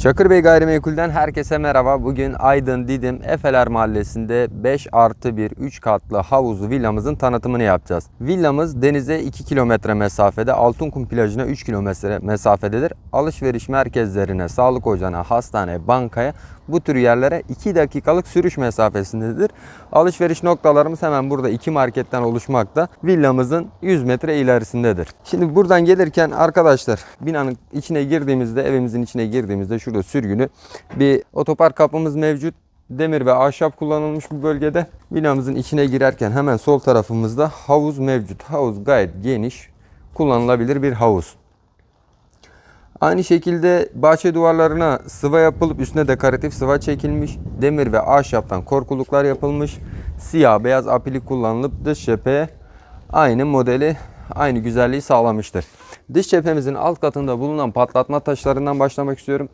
Çakır Bey Gayrimenkul'den herkese merhaba. Bugün Aydın Didim Efeler Mahallesi'nde 5 artı 1 3 katlı havuzlu villamızın tanıtımını yapacağız. Villamız denize 2 kilometre mesafede, Altınkum plajına 3 kilometre mesafededir. Alışveriş merkezlerine, sağlık ocağına, hastane, bankaya bu tür yerlere 2 dakikalık sürüş mesafesindedir. Alışveriş noktalarımız hemen burada iki marketten oluşmakta. Villamızın 100 metre ilerisindedir. Şimdi buradan gelirken arkadaşlar binanın içine girdiğimizde, evimizin içine girdiğimizde şurada sürgülü bir otopark kapımız mevcut. Demir ve ahşap kullanılmış bu bölgede. Binamızın içine girerken hemen sol tarafımızda havuz mevcut. Havuz gayet geniş, kullanılabilir bir havuz. Aynı şekilde bahçe duvarlarına sıva yapılıp üstüne dekoratif sıva çekilmiş. Demir ve ahşaptan korkuluklar yapılmış. Siyah beyaz apilik kullanılıp dış cepheye aynı modeli, aynı güzelliği sağlamıştır. Dış cephemizin alt katında bulunan patlatma taşlarından başlamak istiyorum.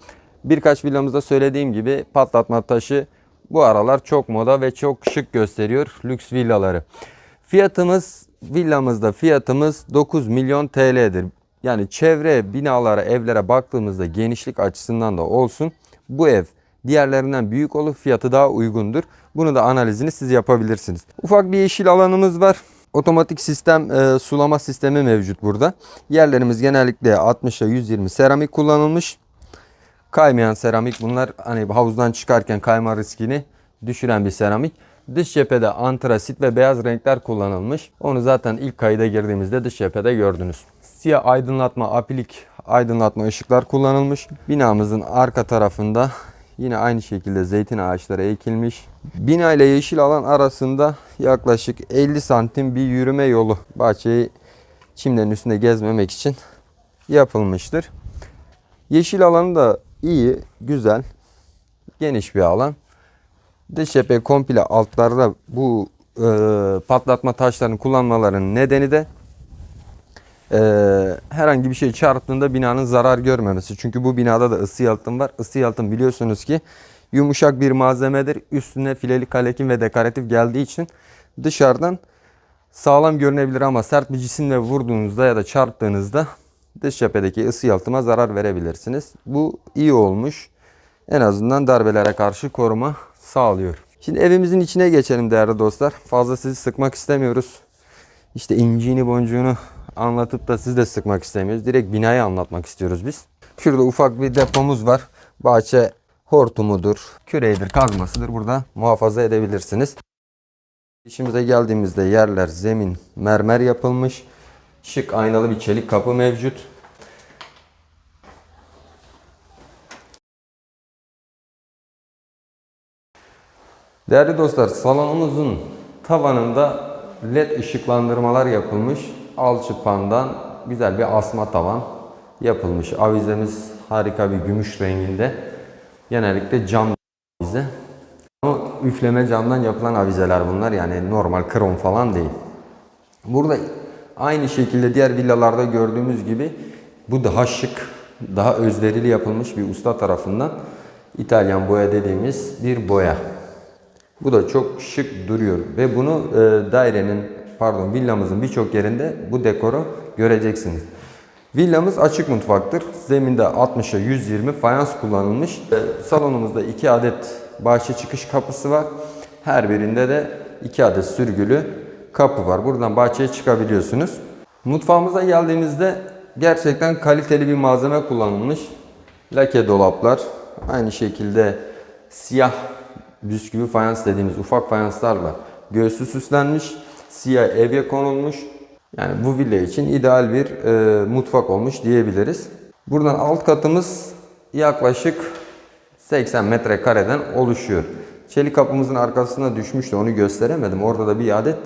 Birkaç villamızda söylediğim gibi patlatma taşı bu aralar çok moda ve çok şık gösteriyor lüks villaları. Fiyatımız villamızda fiyatımız 9 milyon TL'dir. Yani çevre binalara, evlere baktığımızda genişlik açısından da olsun bu ev diğerlerinden büyük olup fiyatı daha uygundur. Bunu da analizini siz yapabilirsiniz. Ufak bir yeşil alanımız var. Otomatik sistem e, sulama sistemi mevcut burada. Yerlerimiz genellikle 60'a 120 seramik kullanılmış. Kaymayan seramik bunlar hani havuzdan çıkarken kayma riskini düşüren bir seramik. Dış cephede antrasit ve beyaz renkler kullanılmış. Onu zaten ilk kayıda girdiğimizde dış cephede gördünüz. Siyah aydınlatma, apilik aydınlatma ışıklar kullanılmış. Binamızın arka tarafında yine aynı şekilde zeytin ağaçları ekilmiş. Bina ile yeşil alan arasında yaklaşık 50 santim bir yürüme yolu. Bahçeyi çimlerin üstünde gezmemek için yapılmıştır. Yeşil alanı da iyi, güzel, geniş bir alan. Cephe komple altlarda bu e, patlatma taşlarını kullanmalarının nedeni de e, herhangi bir şey çarptığında binanın zarar görmemesi. Çünkü bu binada da ısı yalıtım var. Isı yalıtım biliyorsunuz ki yumuşak bir malzemedir. Üstüne fileli kalekim ve dekoratif geldiği için dışarıdan sağlam görünebilir ama sert bir cisimle vurduğunuzda ya da çarptığınızda dış cephedeki ısı yalıtıma zarar verebilirsiniz. Bu iyi olmuş. En azından darbelere karşı koruma sağlıyor. Şimdi evimizin içine geçelim değerli dostlar. Fazla sizi sıkmak istemiyoruz. İşte inciğini boncuğunu anlatıp da siz de sıkmak istemiyoruz. Direkt binayı anlatmak istiyoruz biz. Şurada ufak bir depomuz var. Bahçe hortumudur, küreğidir, kazmasıdır. Burada muhafaza edebilirsiniz. İşimize geldiğimizde yerler, zemin, mermer yapılmış. Şık aynalı bir çelik kapı mevcut. Değerli dostlar, salonumuzun tavanında led ışıklandırmalar yapılmış. Alçıpandan güzel bir asma tavan yapılmış. Avizemiz harika bir gümüş renginde. Genellikle cam avize. Ama üfleme camdan yapılan avizeler bunlar. Yani normal krom falan değil. Burada aynı şekilde diğer villalarda gördüğümüz gibi bu daha şık, daha özverili yapılmış bir usta tarafından İtalyan boya dediğimiz bir boya. Bu da çok şık duruyor ve bunu e, dairenin pardon villamızın birçok yerinde bu dekoru göreceksiniz. Villamız açık mutfaktır. Zeminde 60'a 120 fayans kullanılmış. E, salonumuzda 2 adet bahçe çıkış kapısı var. Her birinde de 2 adet sürgülü kapı var. Buradan bahçeye çıkabiliyorsunuz. Mutfağımıza geldiğimizde gerçekten kaliteli bir malzeme kullanılmış. Lake dolaplar, aynı şekilde siyah bisküvi fayans dediğimiz ufak fayanslarla göğsü süslenmiş. Siyah evye konulmuş. Yani bu villa için ideal bir e, mutfak olmuş diyebiliriz. Buradan alt katımız yaklaşık 80 metrekareden oluşuyor. Çelik kapımızın arkasına düşmüştü onu gösteremedim. Orada da bir adet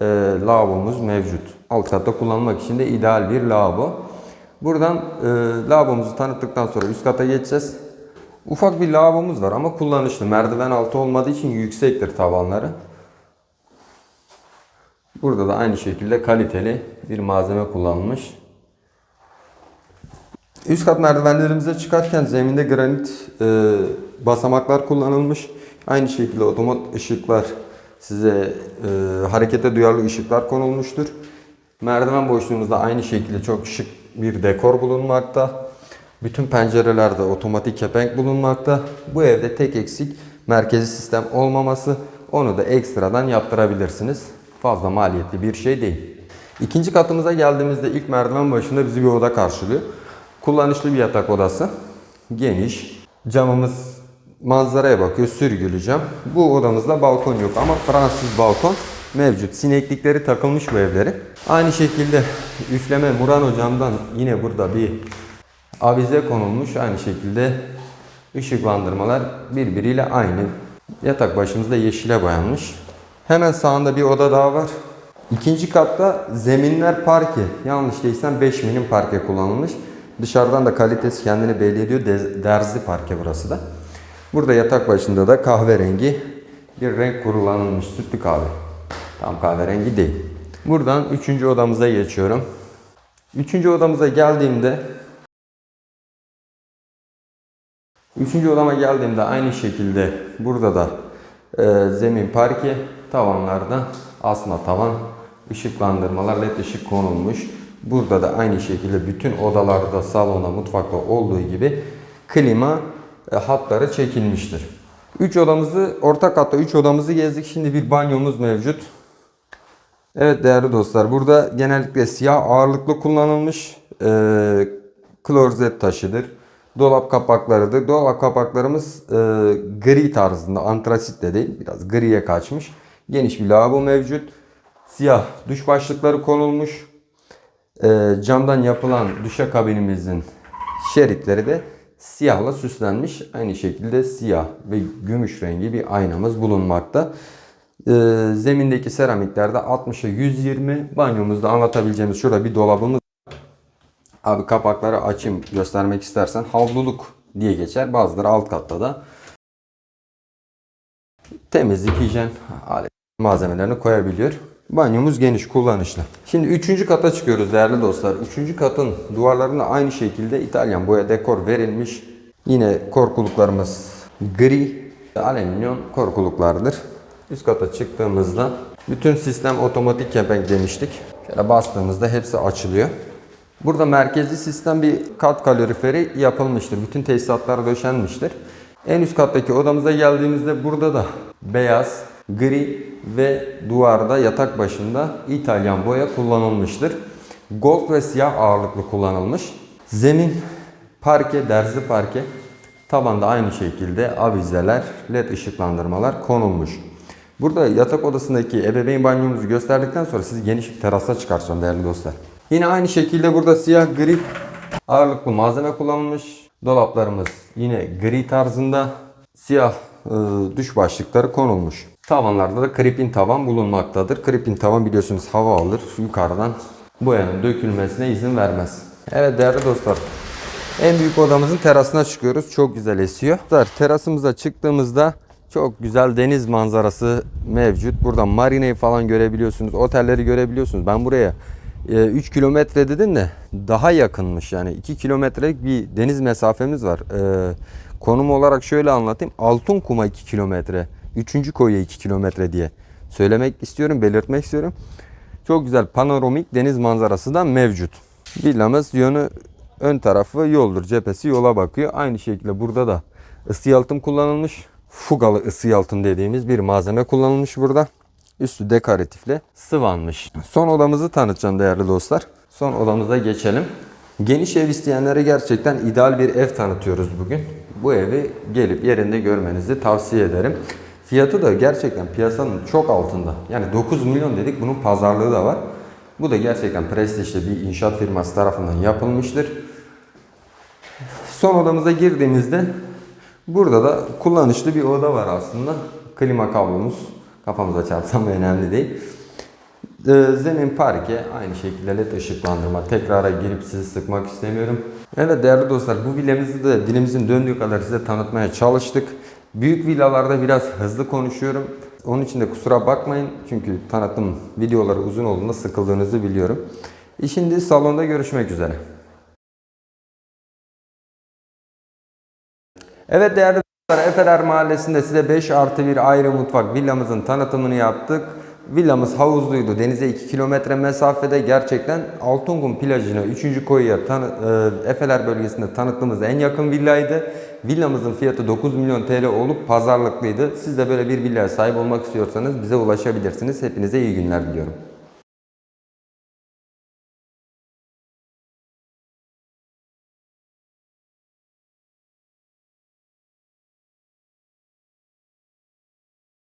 e, lavabomuz mevcut. Alt katta kullanmak için de ideal bir lavabo. Buradan e, lavabomuzu tanıttıktan sonra üst kata geçeceğiz. Ufak bir lavabomuz var ama kullanışlı. Merdiven altı olmadığı için yüksektir tavanları. Burada da aynı şekilde kaliteli bir malzeme kullanılmış. Üst kat merdivenlerimize çıkarken zeminde granit e, basamaklar kullanılmış. Aynı şekilde otomat ışıklar size e, harekete duyarlı ışıklar konulmuştur. Merdiven boşluğumuzda aynı şekilde çok şık bir dekor bulunmakta. Bütün pencerelerde otomatik kepenk bulunmakta. Bu evde tek eksik merkezi sistem olmaması. Onu da ekstradan yaptırabilirsiniz. Fazla maliyetli bir şey değil. İkinci katımıza geldiğimizde ilk merdiven başında bizi bir oda karşılıyor. Kullanışlı bir yatak odası. Geniş. Camımız manzaraya bakıyor. Sürgülü cam. Bu odamızda balkon yok ama Fransız balkon mevcut. Sineklikleri takılmış bu evlerin. Aynı şekilde üfleme Murano camdan yine burada bir avize konulmuş. Aynı şekilde ışıklandırmalar birbiriyle aynı. Yatak başımızda yeşile boyanmış. Hemen sağında bir oda daha var. İkinci katta zeminler parke. Yanlış değilsem 5 milim parke kullanılmış. Dışarıdan da kalitesi kendini belli ediyor. Derzi parke burası da. Burada yatak başında da kahverengi bir renk kullanılmış. Sütlü kahve. Tam kahverengi değil. Buradan üçüncü odamıza geçiyorum. Üçüncü odamıza geldiğimde Üçüncü odama geldiğimde aynı şekilde burada da e, zemin parke, tavanlarda asma tavan, ışıklandırmalar, led ışık konulmuş. Burada da aynı şekilde bütün odalarda, salonda, mutfakta olduğu gibi klima e, hatları çekilmiştir. Üç odamızı, orta katta üç odamızı gezdik. Şimdi bir banyomuz mevcut. Evet değerli dostlar burada genellikle siyah ağırlıklı kullanılmış e, klorzet taşıdır. Dolap kapaklarıdır. Dolap kapaklarımız e, gri tarzında antrasit de değil biraz griye kaçmış. Geniş bir lavabo mevcut. Siyah duş başlıkları konulmuş. E, camdan yapılan duşakabinimizin şeritleri de siyahla süslenmiş. Aynı şekilde siyah ve gümüş rengi bir aynamız bulunmakta. Ee, zemindeki seramiklerde 60'a 120 banyomuzda anlatabileceğimiz şurada bir dolabımız Abi kapakları açayım göstermek istersen havluluk diye geçer. Bazıları alt katta da temizlik, hijyen malzemelerini koyabiliyor. Banyomuz geniş, kullanışlı. Şimdi üçüncü kata çıkıyoruz değerli dostlar. Üçüncü katın duvarlarına aynı şekilde İtalyan boya dekor verilmiş. Yine korkuluklarımız gri, alüminyum korkuluklardır. Üst kata çıktığımızda bütün sistem otomatik kepenk demiştik. Şöyle bastığımızda hepsi açılıyor. Burada merkezi sistem bir kat kaloriferi yapılmıştır. Bütün tesisatlar döşenmiştir. En üst kattaki odamıza geldiğimizde burada da beyaz, gri ve duvarda yatak başında İtalyan boya kullanılmıştır. Gold ve siyah ağırlıklı kullanılmış. Zemin parke, derzi parke. Tavanda aynı şekilde avizeler, led ışıklandırmalar konulmuş. Burada yatak odasındaki ebeveyn banyomuzu gösterdikten sonra sizi geniş bir terasa çıkartacağım değerli dostlar. Yine aynı şekilde burada siyah gri ağırlıklı malzeme kullanılmış. Dolaplarımız yine gri tarzında siyah e, duş başlıkları konulmuş. Tavanlarda da kripin tavan bulunmaktadır. Kripin tavan biliyorsunuz hava alır yukarıdan boyanın dökülmesine izin vermez. Evet değerli dostlar en büyük odamızın terasına çıkıyoruz. Çok güzel esiyor. Terasımıza çıktığımızda çok güzel deniz manzarası mevcut. Burada marineyi falan görebiliyorsunuz. Otelleri görebiliyorsunuz. Ben buraya 3 kilometre dedin de daha yakınmış. Yani 2 kilometrelik bir deniz mesafemiz var. E, konum olarak şöyle anlatayım. Altın Kuma 2 kilometre. 3. koya 2 kilometre diye söylemek istiyorum, belirtmek istiyorum. Çok güzel panoramik deniz manzarası da mevcut. Villamız yönü ön tarafı yoldur. Cephesi yola bakıyor. Aynı şekilde burada da ısı yalıtım kullanılmış. Fugalı ısı yalıtım dediğimiz bir malzeme kullanılmış burada. Üstü dekoratifle sıvanmış. Son odamızı tanıtacağım değerli dostlar. Son odamıza geçelim. Geniş ev isteyenlere gerçekten ideal bir ev tanıtıyoruz bugün. Bu evi gelip yerinde görmenizi tavsiye ederim. Fiyatı da gerçekten piyasanın çok altında. Yani 9 milyon dedik bunun pazarlığı da var. Bu da gerçekten prestijli bir inşaat firması tarafından yapılmıştır. Son odamıza girdiğimizde burada da kullanışlı bir oda var aslında. Klima kablomuz kafamıza çarpsam önemli değil. Ee, Zemin parke aynı şekilde led ışıklandırma. Tekrara girip sizi sıkmak istemiyorum. Evet değerli dostlar bu villamızı da dilimizin döndüğü kadar size tanıtmaya çalıştık. Büyük villalarda biraz hızlı konuşuyorum. Onun için de kusura bakmayın. Çünkü tanıtım videoları uzun olduğunda sıkıldığınızı biliyorum. E Şimdi salonda görüşmek üzere. Evet değerli Efeler Mahallesi'nde size 5 artı 1 ayrı mutfak villamızın tanıtımını yaptık. Villamız havuzluydu. Denize 2 kilometre mesafede gerçekten Altınkum plajına 3. koyuya tanı, e, Efeler bölgesinde tanıttığımız en yakın villaydı. Villamızın fiyatı 9 milyon TL olup pazarlıklıydı. Siz de böyle bir villaya sahip olmak istiyorsanız bize ulaşabilirsiniz. Hepinize iyi günler diliyorum.